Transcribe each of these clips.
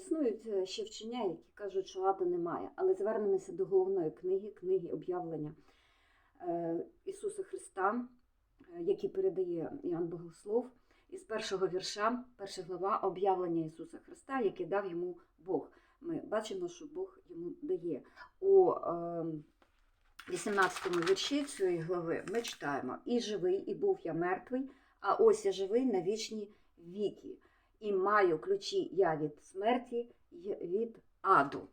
існують е, ще вчення, які кажуть, що аду немає. Але звернемося до головної книги, книги об'явлення е, Ісуса Христа, е, які передає Іоанн Богослов, із першого вірша, перша глава об'явлення Ісуса Христа, яке дав йому Бог. Ми бачимо, що Бог йому дає. У е, 18 вірші цієї глави ми читаємо: І живий, і був я мертвий, а ось я живий на вічні віки, і маю ключі я від смерті й від аду.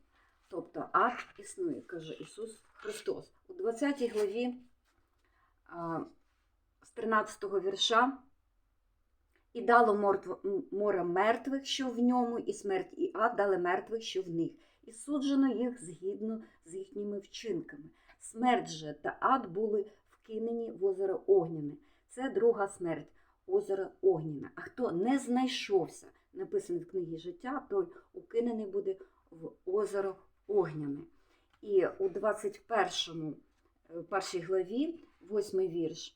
Тобто ад існує, каже Ісус Христос. У 20 главі з 13 вірша і дало море мертвих, що в ньому, і смерть і ад дали мертвих, що в них, і суджено їх згідно з їхніми вчинками. Смерть же та ад були вкинені в озеро Огняне. Це друга смерть, озеро Огняне. А хто не знайшовся, написано в книгі життя, той укинений буде в озеро Огняне. І у 21 е, першій главі, восьмий вірш.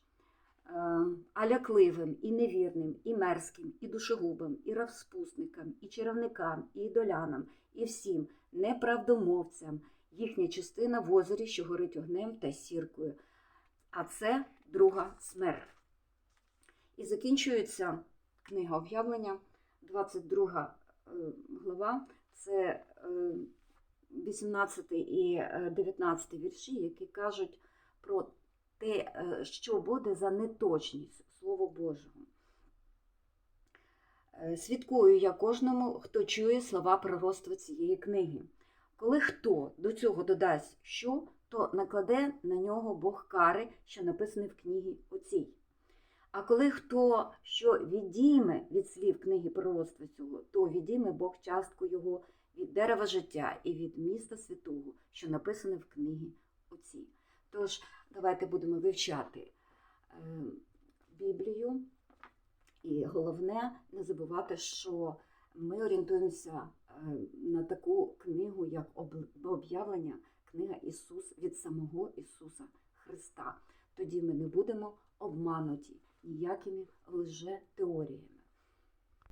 Е, А лякливим, і невірним, і мерзким, і душогубим, і розпусникам, і чарівникам, і ідолянам, і всім неправдомовцям, їхня частина в озері, що горить огнем та сіркою. А це друга смерть. І закінчується книга об'явлення, 22 е, глава, це е, 18 і е, 19 вірші, які кажуть про те, е, що буде за неточність Слова Божого. Е, Свідкую я кожному, хто чує слова пророцтва цієї книги. Коли хто до цього додасть що, то накладе на нього Бог кари, що написані в книгі оцій. А коли хто що відійме від слів книги пророцтва цього, то відійме Бог частку його від дерева життя і від міста святого, що написане в книгі оцій. Тож, давайте будемо вивчати е, Біблію. І головне не забувати, що ми орієнтуємося е, на таку книгу, як об- об'явлення, книга Ісус від самого Ісуса Христа. Тоді ми не будемо обмануті ніякими лже-теоріями.